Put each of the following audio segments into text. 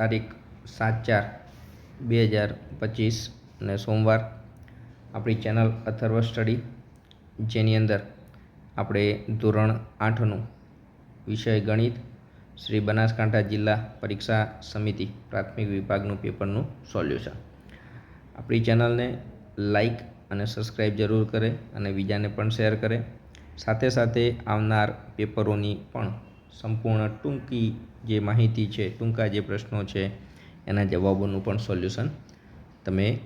તારીખ સાત ચાર બે હજાર પચીસ અને સોમવાર આપણી ચેનલ અથર્વ સ્ટડી, જેની અંદર આપણે ધોરણ આઠનું વિષય ગણિત શ્રી બનાસકાંઠા જિલ્લા પરીક્ષા સમિતિ પ્રાથમિક વિભાગનું પેપરનું સોલ્યુશન. આપણી ચેનલને લાઈક અને સબસ્ક્રાઈબ જરૂર કરે અને બીજાને પણ શેર કરે. સાથે સાથે આવનાર પેપરોની પણ સંપૂર્ણ ટૂંકી જે માહિતી છે, ટૂંકા જે પ્રશ્નો છે, એના જવાબોનું પણ સોલ્યુશન તમે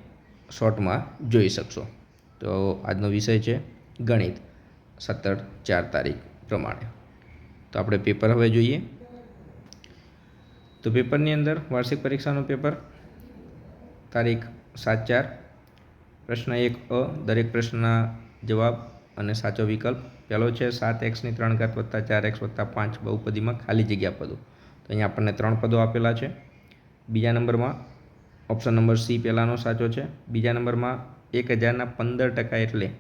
શોર્ટમાં જોઈ શકશો. તો આજનો વિષય છે ગણિત, સત્તર ચાર તારીખ પ્રમાણે. તો આપણે પેપર હવે જોઈએ. તો પેપરની અંદર વાર્ષિક પરીક્ષાનું પેપર, તારીખ સાત ચાર, પ્રશ્ન એક અ, દરેક પ્રશ્નના જવાબ અને સાચો વિકલ્પ પહેલો છે સાત એક્સની ત્રણ ઘાત વત્તા ચાર એક્સ વત્તા પાંચ બહુપદીમાં ખાલી જગ્યા પદો. તો અહીંયા આપણને ત્રણ પદો આપેલા છે. બીજા નંબરમાં ઓપ્શન નંબર સી પહેલાંનો સાચો છે. બીજા નંબરમાં એક હજારના પંદર ટકા એટલે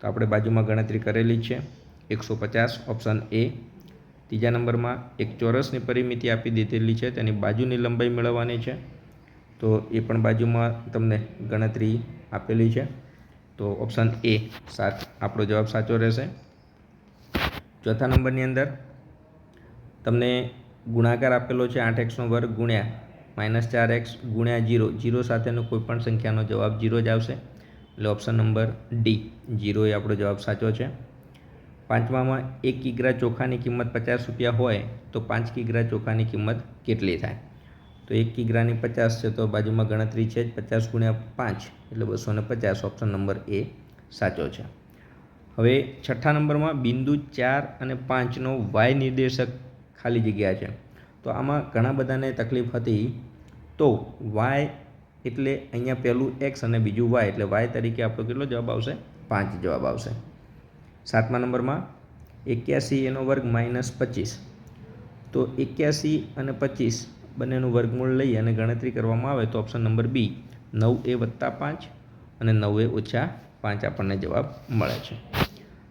તો આપણે બાજુમાં ગણતરી કરેલી છે એકસો પચાસ, ઓપ્શન એ. ત્રીજા નંબરમાં એક ચોરસની પરિમિતિ આપી દીધેલી છે, તેની બાજુની લંબાઈ મેળવવાની છે. તો એ પણ બાજુમાં તમને ગણતરી આપેલી છે. તો ઓપ્શન એ સાત, આપણો જવાબ સાચો રહેશે. ચોથા નંબરની અંદર તમને ગુણાકાર આપેલો છે આઠ એક્સનો વર્ગ ગુણ્યા માઇનસ ચાર એક્સ ગુણ્યા જીરો જીરો સાથેનો કોઈપણ સંખ્યાનો જવાબ જીરો જ આવશે. એટલે ઓપ્શન નંબર ડી જીરો એ આપણો જવાબ સાચો છે. પાંચમામાં એક કિગ્રા ચોખાની કિંમત પચાસ રૂપિયા હોય તો પાંચ કિગ્રા ચોખાની કિંમત કેટલી થાય? તો એક કિગ્રાની પચાસ છે, તો બાજુમાં ગણતરી છે જ, પચાસ ગુણ્યા પાંચ, એટલે બસો ને પચાસ ઓપ્શન નંબર એ સાચો છે. હવે છઠ્ઠા નંબરમાં બિંદુ ચાર અને પાંચનો વાય નિર્દેશક ખાલી જગ્યા છે. તો આમાં ઘણા બધાને તકલીફ હતી. તો વાય એટલે અહીંયા પહેલું એક્સ અને બીજું વાય એટલે વાય તરીકે આપણો કેટલો જવાબ આવશે? પાંચ જવાબ આવશે. સાતમા નંબરમાં એક્યાસી એનો વર્ગ માઇનસ પચીસ. તો એક્યાસી અને પચીસ બંનેનું વર્ગમૂળ લઈ અને ગણતરી કરવામાં આવે તો ઓપ્શન નંબર બી નવ એ વત્તા પાંચ અને નવ એ ઓછા પાંચ આપણને જવાબ મળે છે.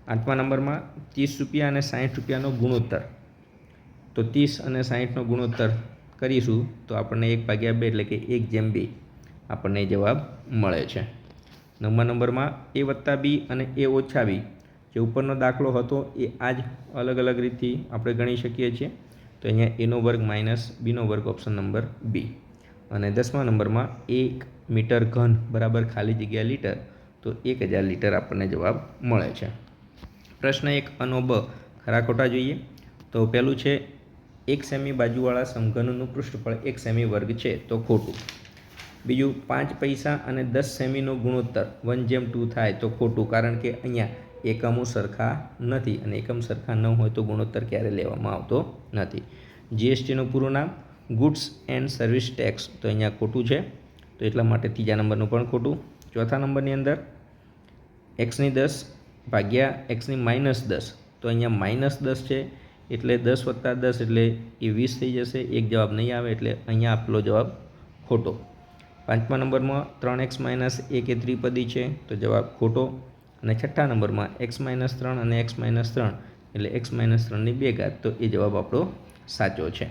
આઠમા નંબરમાં ત્રીસ રૂપિયા અને સાઠ રૂપિયાનો ગુણોત્તર. તો ત્રીસ અને સાહીઠનો ગુણોત્તર કરીશું તો આપણને એક ભાગ્યા બે એટલે કે એક જેમ બે આપણને જવાબ મળે છે. નવમા નંબરમાં એ વત્તા બી અને એ ઓછા બી. જે ઉપરનો દાખલો હતો એ આ જ અલગ અલગ રીતથી આપણે ગણી શકીએ છીએ. તો અહીંયા એનો વર્ગ માઇનસ બીનો વર્ગ ઓપ્શન નંબર બી અને દસમા નંબરમાં એક મીટર ઘન બરાબર ખાલી જગ્યા લીટર તો એક હજાર લીટર આપણને જવાબ મળે છે. પ્રશ્ન એક અનો બ. ખરા ખોટા જોઈએ? તો પહેલું છે, એક સેમી બાજુવાળા સમઘનનું પૃષ્ઠફળ એક સેમી વર્ગ છે, તો ખોટું. બીજું, પાંચ પૈસા અને દસ સેમીનો ગુણોત્તર વન જેમ ટુ થાય, તો ખોટું. કારણ કે અહીંયા એકમો સરખા નથી અને એકમ સરખા ન હોય તો ગુણોત્તર ક્યારે લેવામાં આવતો નથી. જીએસટીનું પૂરું નામ ગુડ્સ એન્ડ સર્વિસ ટેક્સ તો અહીંયા ખોટું છે. તો એટલા માટે ત્રીજા નંબરનું પણ ખોટું. ચોથા નંબરની અંદર એક્સની દસ ભાગ્યા એક્સની માઇનસ દસ. તો અહીંયા માઇનસ દસ છે એટલે દસ વત્તા દસ એટલે એ વીસ થઈ જશે. એક જવાબ નહીં આવે એટલે અહીંયા આપેલો જવાબ ખોટો. પાંચમા નંબરમાં ત્રણ એક્સ માઇનસ એક એ ત્રિપદી છે. તો જવાબ ખોટો. અને છઠ્ઠા નંબરમાં એક્સ માઇનસ ત્રણ અને એક્સ માઇનસ ત્રણ, એટલે એક્સ માઇનસ ત્રણની બે ઘાત, તો એ જવાબ આપણો સાચો છે.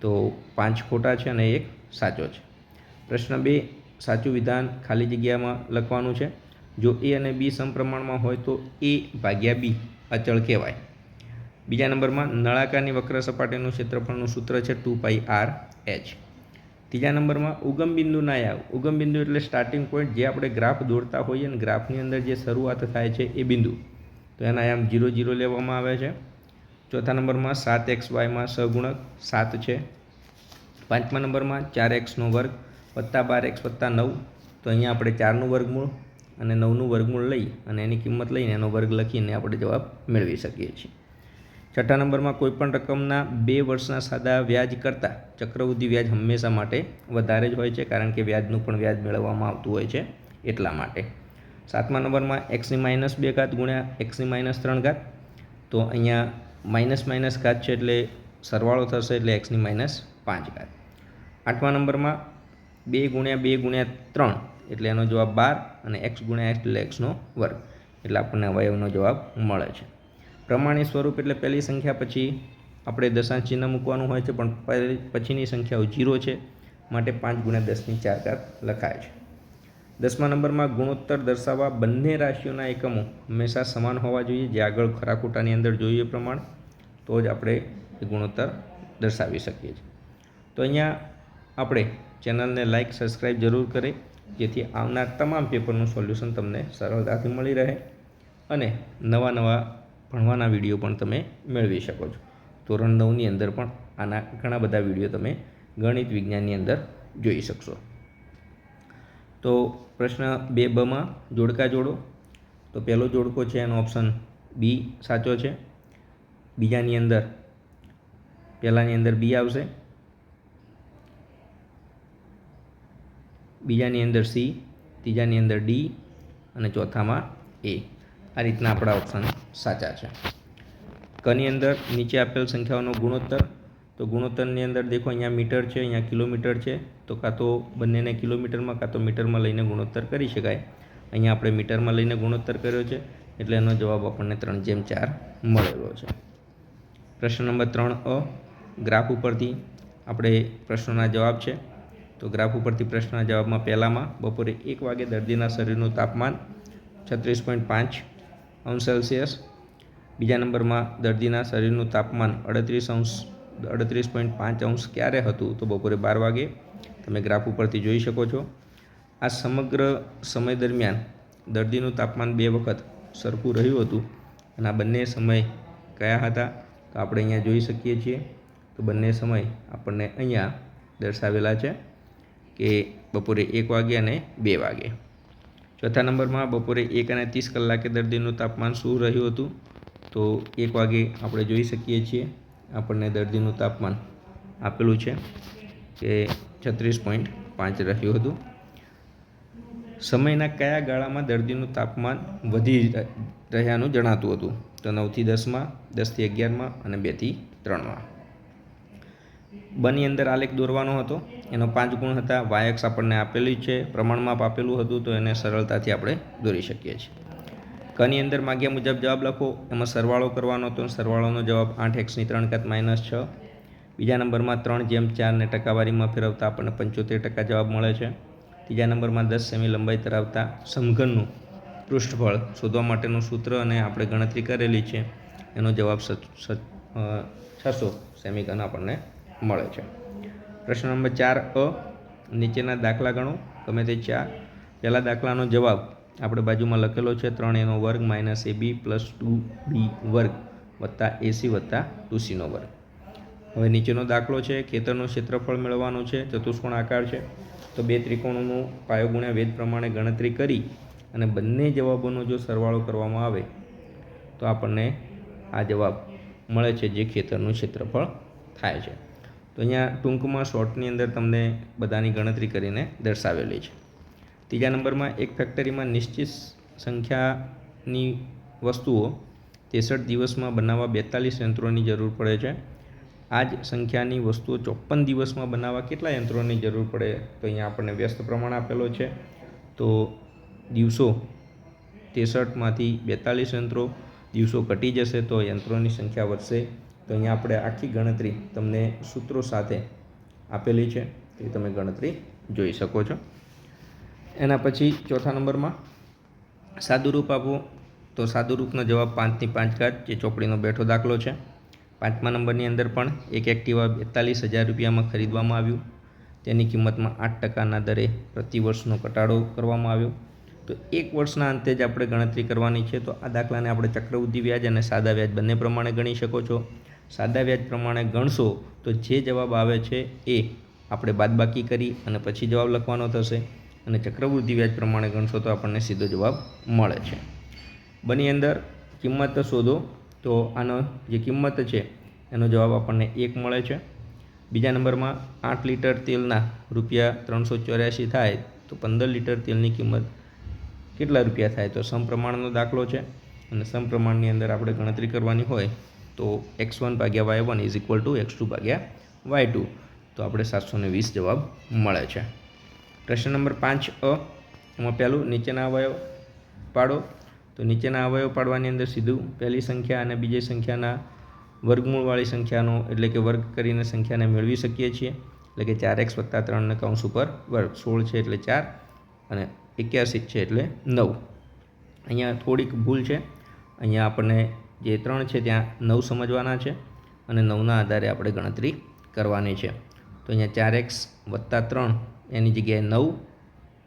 તો પાંચ ખોટા છે અને એક સાચો છે. પ્રશ્ન બે, સાચું વિધાન ખાલી જગ્યામાં લખવાનું છે? જો એ અને બી સમપ્રમાણમાં હોય તો એ ભાગ્યા બી અચળ કહેવાય. બીજા નંબરમાં નળાકારની વક્ર સપાટીનું ક્ષેત્રફળનું સૂત્ર છે ટુ પાઈ આર એચ. ત્રીજા નંબરમાં ઉગમ બિંદુ ના આવ ઉગમ બિંદુ એટલે સ્ટાર્ટિંગ પોઈન્ટ જે આપણે ગ્રાફ દોરતા હોઈએ અને ગ્રાફની અંદર જે શરૂઆત થાય છે એ બિંદુ. તો એના આમ જીરો જીરો લેવામાં આવે છે. ચોથા નંબરમાં સાત એક્સ વાયમાં સગુણક સાત છે. પાંચમા નંબરમાં ચાર એક્સનો વર્ગ વત્તા બાર એક્સ વત્તા નવ. તો અહીંયા આપણે ચારનું વર્ગમૂળ અને નવનું વર્ગમૂળ લઈ અને એની કિંમત લઈને એનો વર્ગ લખીને આપણે જવાબ મેળવી શકીએ છીએ. છઠ્ઠા નંબરમાં કોઈપણ રકમના બે વર્ષના સાદા વ્યાજ કરતાં ચક્રવૃદ્ધિ વ્યાજ હંમેશા માટે વધારે જ હોય છે, કારણ કે વ્યાજનું પણ વ્યાજ મેળવવામાં આવતું હોય છે એટલા માટે. સાતમા નંબરમાં એક્સની માઇનસ બે ઘાત ગુણ્યા એક્સની માઇનસ ત્રણ ઘાત. તો અહીંયા માઇનસ માઇનસ ઘાત છે એટલે સરવાળો થશે એટલે એક્સની માઇનસ પાંચ ઘાત. આઠમા નંબરમાં બે ગુણ્યા બે ગુણ્યા ત્રણ એટલે એનો જવાબ બાર અને એક્સ ગુણ્યા એક્સ એટલે એક્સનો વર્ગ. એટલે આપણને અવયવનો જવાબ મળે છે. પ્રમાણિત સ્વરૂપ એટલે પહેલી સંખ્યા પછી આપણે દશાંશ ચિહ્ન મૂકવાનું હોય છે, પણ પછીની સંખ્યાઓ જીરો છે, માટે પાંચ ગુણ્યા દસની ચાર ઘાત લખાય છે. દસમા નંબરમાં ગુણોત્તર દર્શાવવા બંને રાશિઓના એકમો હંમેશા સમાન હોવા જોઈએ. જે આગળ ખરાખોટાની અંદર જોઈએ પ્રમાણે, તો જ આપણે ગુણોત્તર દર્શાવી શકીએ છીએ. તો અહીંયા આપણે ચેનલને લાઇક સબસ્ક્રાઈબ જરૂર કરે, જેથી આવનાર તમામ પેપરનું સોલ્યુશન તમને સરળતાથી મળી રહે અને નવા નવા ભણવાના વીડિયો પણ તમે મેળવી શકો છો. ધોરણ નવની અંદર પણ આના ઘણા બધા વીડિયો તમે ગણિત વિજ્ઞાનની અંદર જોઈ શકશો. તો પ્રશ્ન બે બમાં જોડકા જોડો. તો પહેલો જોડકો છે એનો ઓપ્શન બી સાચો છે. બીજાની અંદર પહેલાંની અંદર બી આવશે. બીજાની અંદર સી, ત્રીજાની અંદર ડી અને ચોથામાં એ. આ રીતના આપણા ઓપ્શન સાચા છે. કની અંદર નીચે આપેલ સંખ્યાઓનો ગુણોત્તર, તો ગુણોત્તરની અંદર દેખો, અહીંયા મીટર છે, અહીંયા કિલોમીટર છે, તો કાં તો બંનેને કિલોમીટરમાં, કાં તો મીટરમાં લઈને ગુણોત્તર કરી શકાય. અહીંયા આપણે મીટરમાં લઈને ગુણોત્તર કર્યો છે, એટલે એનો જવાબ આપણને ત્રણ જેમ ચાર મળેલો છે. પ્રશ્ન નંબર ત્રણ અ, ગ્રાફ ઉપરથી આપણે પ્રશ્નોના જવાબ છે. તો ગ્રાફ ઉપરથી પ્રશ્નના જવાબમાં પહેલામાં બપોરે એક વાગે દર્દીના શરીરનું તાપમાન છત્રીસ પોઈન્ટ પાંચ અંશ સેલ્સિયસ. બીજા નંબરમાં દર્દીના શરીરનું તાપમાન અડત્રીસ અંશ, અડત્રીસ પોઈન્ટ પાંચ અંશ ક્યારે હતું તો બપોરે બાર વાગે. તમે ગ્રાફ ઉપરથી જોઈ શકો છો. આ સમગ્ર સમય દરમિયાન દર્દીનું તાપમાન બે વખત સરખું રહ્યું હતું. અને આ બંને સમય કયા હતા તો આપણે અહીંયા જોઈ શકીએ છીએ. તો બંને સમય આપણને અહીંયા દર્શાવેલા છે કે બપોરે એક વાગે અને બે વાગે. ચોથા નંબરમાં બપોરે એક અને ત્રીસ કલાકે દર્દીનું તાપમાન શું રહ્યું હતું? તો એક વાગે આપણે જોઈ શકીએ છીએ આપણને દર્દીનું તાપમાન આપેલું છે કે છત્રીસ પોઈન્ટ પાંચ રહ્યું હતું. સમયના કયા ગાળામાં દર્દીનું તાપમાન વધી રહ્યાનું જણાતું હતું? તો નવથી દસમાં, દસથી અગિયારમાં અને બેથી ત્રણમાં. બની અંદર આલેખ દોરવાનો હતો. એનો પાંચ ગુણ હતા. વાયક્સ આપણને આપેલી છે. પ્રમાણમાં આપેલું હતું, તો એને સરળતાથી આપણે દોરી શકીએ છીએ. કની અંદર માગ્યા મુજબ જવાબ લખો. એમાં સરવાળો કરવાનો હતો. સરવાળોનો જવાબ આઠ એક્સની ત્રણ ઘાત માઇનસ છ. બીજા નંબરમાં ત્રણ જેમ ચારને ટકાવારીમાં ફેરવતા આપણને પંચોતેર ટકા જવાબ મળે છે. ત્રીજા નંબરમાં દસ સેમી લંબાઈ ધરાવતા સમઘનનું પૃષ્ઠફળ શોધવા માટેનું સૂત્ર અને આપણે ગણતરી કરેલી છે. એનો જવાબ છસો સેમી ઘન આપણને મળે છે. પ્રશ્ન નંબર ચાર, અ, નીચેના દાખલા ગણો. ગમે તે ચાર. પહેલા દાખલાનો જવાબ આપણે બાજુમાં લખેલો છે, ત્રણ એનો વર્ગ minus A B plus two B વર્ગ વત્તા એસી વત્તા ટુ સીનો વર્ગ. હવે નીચેનો દાખલો છે, ખેતરનું ક્ષેત્રફળ મેળવવાનું છે, ચતુષ્કોણ આકાર છે. તો બે ત્રિકોણોનું પાયો ગુણ્યા વેદ પ્રમાણે ગણતરી કરી અને બંને જવાબોનો જો સરવાળો કરવામાં આવે, તો આપણને આ જવાબ મળે છે, જે ખેતરનું ક્ષેત્રફળ થાય છે. તો અહીંયા ટૂંકમાં શોર્ટની અંદર તમને બધાની ગણતરી કરીને દર્શાવેલી છે. ત્રીજા નંબરમાં એક ફેક્ટરીમાં નિશ્ચિત સંખ્યાની વસ્તુઓ ત્રેસઠ દિવસમાં બનાવવા બેતાલીસ યંત્રોની જરૂર પડે છે. આ જ સંખ્યાની વસ્તુઓ ચોપન દિવસમાં બનાવવા કેટલા યંત્રોની જરૂર પડે તો અહીંયા આપણને વ્યસ્ત પ્રમાણ આપેલો છે. તો દિવસો ત્રેસઠમાંથી બેતાલીસ યંત્રો, દિવસો ઘટી જશે તો યંત્રોની સંખ્યા વધશે. તો અહીંયા આપણે આખી ગણતરી તમને સૂત્રો સાથે આપેલી છે એ તમે ગણતરી જોઈ શકો છો. એના પછી ચોથા નંબરમાં સાદુરૂપ આપો તો સાદુરૂપનો જવાબ પાંચની પાંચ ઘાત, જે ચોપડીનો બેઠો દાખલો છે. પાંચમા નંબરની અંદર પણ એક એક્ટિવા બેતાલીસ હજાર રૂપિયામાં ખરીદવામાં આવ્યું. તેની કિંમતમાં આઠ ટકાના દરે પ્રતિ વર્ષનો ઘટાડો કરવામાં આવ્યો. તો એક વર્ષના અંતે જ આપણે ગણતરી કરવાની છે. તો આ દાખલાને આપણે ચક્રવૃદ્ધિ વ્યાજ અને સાદા વ્યાજ બંને પ્રમાણે ગણી શકો છો. સાદા વ્યાજ પ્રમાણે ગણશો તો જે જવાબ આવે છે એ આપણે બાદબાકી કરી અને પછી જવાબ લખવાનો થશે. અને ચક્રવૃદ્ધિ વ્યાજ પ્રમાણે ગણશો તો આપણને સીધો જવાબ મળે છે. બની અંદર કિંમત શોધો તો આનો જે કિંમત છે એનો જવાબ આપણને એક મળે છે. બીજા નંબરમાં આઠ લીટર તેલના રૂપિયા ત્રણસો ચોર્યાસી થાય તો પંદર લીટર તેલની કિંમત કેટલા રૂપિયા થાય તો સમપ્રમાણનો દાખલો છે. અને સમપ્રમાણની અંદર આપણે ગણતરી કરવાની હોય તો એક્સ વન ભાગ્યા Y one is equal to X two ભાગ્યા વાય ટુ તો આપણે સાતસો ને વીસ જવાબ મળે છે. પ્રશ્ન નંબર પાંચ અ, એમાં પહેલું નીચેના અવયવ પાડો. તો નીચેના અવયવ પાડવાની અંદર સીધું પહેલી સંખ્યા અને બીજી સંખ્યાના વર્ગમૂળવાળી સંખ્યાનો એટલે કે વર્ગ કરીને સંખ્યાને મેળવી શકીએ છીએ. એટલે કે ચાર એક્સ વત્તા ત્રણને કૌંસ ઉપર વર્ગ. સોળ છે એટલે ચાર અને એક્યાસી છે એટલે નવ. અહીંયા થોડીક ભૂલ છે. અહીંયા આપણને જે ત્રણ છે ત્યાં નવ સમજવાના છે અને નવના આધારે આપણે ગણતરી કરવાની છે. તો અહીંયા ચાર એક્સ વત્તા ત્રણ એની જગ્યાએ નવ,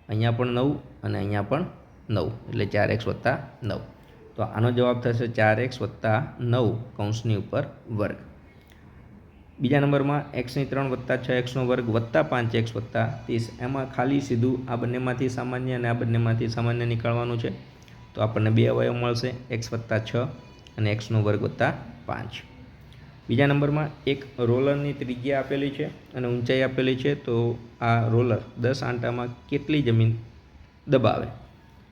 અહીંયા પણ નવ અને અહીંયા પણ નવ, એટલે ચાર એક્સ વત્તા નવ. તો આનો જવાબ થશે ચાર એક્સ વત્તા નવ કૌંસની ઉપર વર્ગ. બીજા નંબરમાં એક્સની ત્રણ વત્તા છ એક્સનો વર્ગ વત્તા પાંચ એક્સ વત્તા ત્રીસ. એમાં ખાલી સીધું આ બંનેમાંથી સામાન્ય અને આ બંનેમાંથી સામાન્ય નીકળવાનું છે. તો આપણને બે અવયવ મળશે, એક્સ વત્તા છ અને એક્સનો વર્ગ વત્તા પાંચ. બીજા નંબરમાં એક રોલરની ત્રિજ્યા આપેલી છે અને ઊંચાઈ આપેલી છે, તો આ રોલર દસ આંટામાં કેટલી જમીન દબાવે?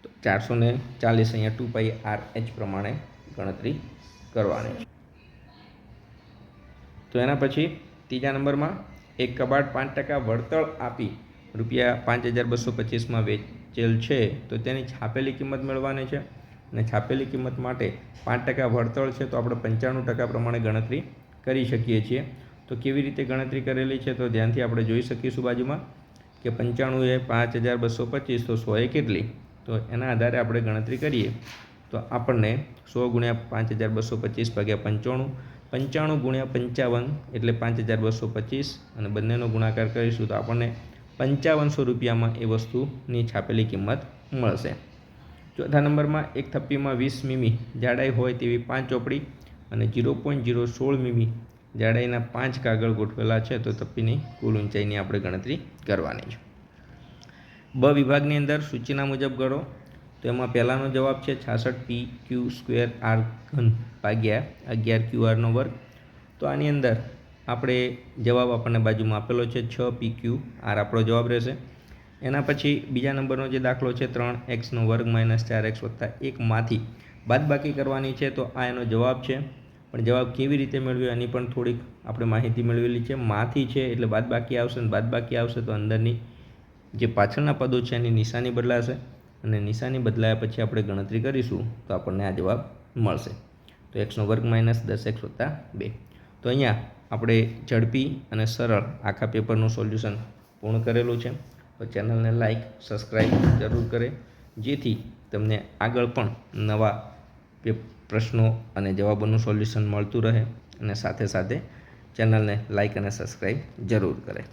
તો ચારસો ને ચાલીસ અહીંયા ટુ પાઈ આર એચ પ્રમાણે ગણતરી કરવાની છે. તો એના પછી ત્રીજા નંબરમાં એક કબાટ પાંચ ટકા વળતર આપી રૂપિયા પાંચ હજાર બસો પચીસમાં વેચેલ છે, તો તેની છાપેલી કિંમત મેળવવાની છે. અને છાપેલી કિંમત માટે પાંચ ટકા વળતર છે, તો આપણે પંચાણું ટકા પ્રમાણે ગણતરી કરી શકીએ છીએ. તો કેવી રીતે ગણતરી કરેલી છે, તો ધ્યાનથી આપણે જોઈ શકીશું બાજુમાં કે પંચાણું એ પાંચ હજાર બસો પચીસ, તો સો એ કેટલી? તો એના આધારે આપણે ગણતરી કરીએ. તો આપણને સો ગુણ્યા પાંચ હજાર બસો પચીસ ભાગ્યા પંચાણું પંચાણું ગુણ્યા પંચાવન એટલે પાંચ હજાર બસો પચીસ અને બંનેનો ગુણાકાર કરીશું, તો આપણને પંચાવનસો રૂપિયામાં એ વસ્તુની છાપેલી કિંમત મળશે. ચોથા નંબરમાં એક થપ્પીમાં વીસ મીમી જાડાઈ હોય તેવી પાંચ ચોપડી અને જીરો પોઈન્ટ જીરો સોળ મીમી જાડાઈના પાંચ કાગળ ગોઠવેલા છે, તો થપ્પીની કુલ ઊંચાઈની આપણે ગણતરી કરવાની છે. બ વિભાગની અંદર સૂચિના મુજબ ગણો, તો એમાં પહેલાંનો જવાબ છે છાસઠ પી ક્યુ સ્ક્વેર આર ઘન ભાગ્યા અગિયાર ક્યુ આરનો વર્ગ. તો આની અંદર આપણે જવાબ આપણને બાજુમાં આપેલો છે છ પી ક્યુ આર આપણો જવાબ રહેશે. એના પછી બીજા નંબરનો જે દાખલો છે ત્રણ એક્સનો વર્ગ માઇનસ ચાર એક્સ વત્તા એકમાંથી બાદબાકી કરવાની છે તો આ એનો જવાબ છે. પણ જવાબ કેવી રીતે મેળવ્યો એની પણ થોડીક આપણે માહિતી મેળવેલી છે. માંથી છે એટલે બાદબાકી આવશે અને બાદબાકી આવશે તો અંદરની જે પાછળના પદો છે એની નિશાની બદલાશે. અને નિશાની બદલાયા પછી આપણે ગણતરી કરીશું તો આપણને આ જવાબ મળશે. તો એક્સનો વર્ગ માઇનસ દસ એક્સ વત્તા બે. તો અહીંયા આપણે ઝડપી અને સરળ આખા પેપરનું સોલ્યુશન પૂર્ણ કરેલું છે. તો ચેનલને લાઈક સબસ્ક્રાઈબ જરૂર કરે, જેથી તમને આગળ પણ નવા પ્રશ્નો અને જવાબોનું સોલ્યુશન મળતું રહે અને સાથે સાથે ચેનલને લાઈક અને સબસ્ક્રાઈબ જરૂર કરે.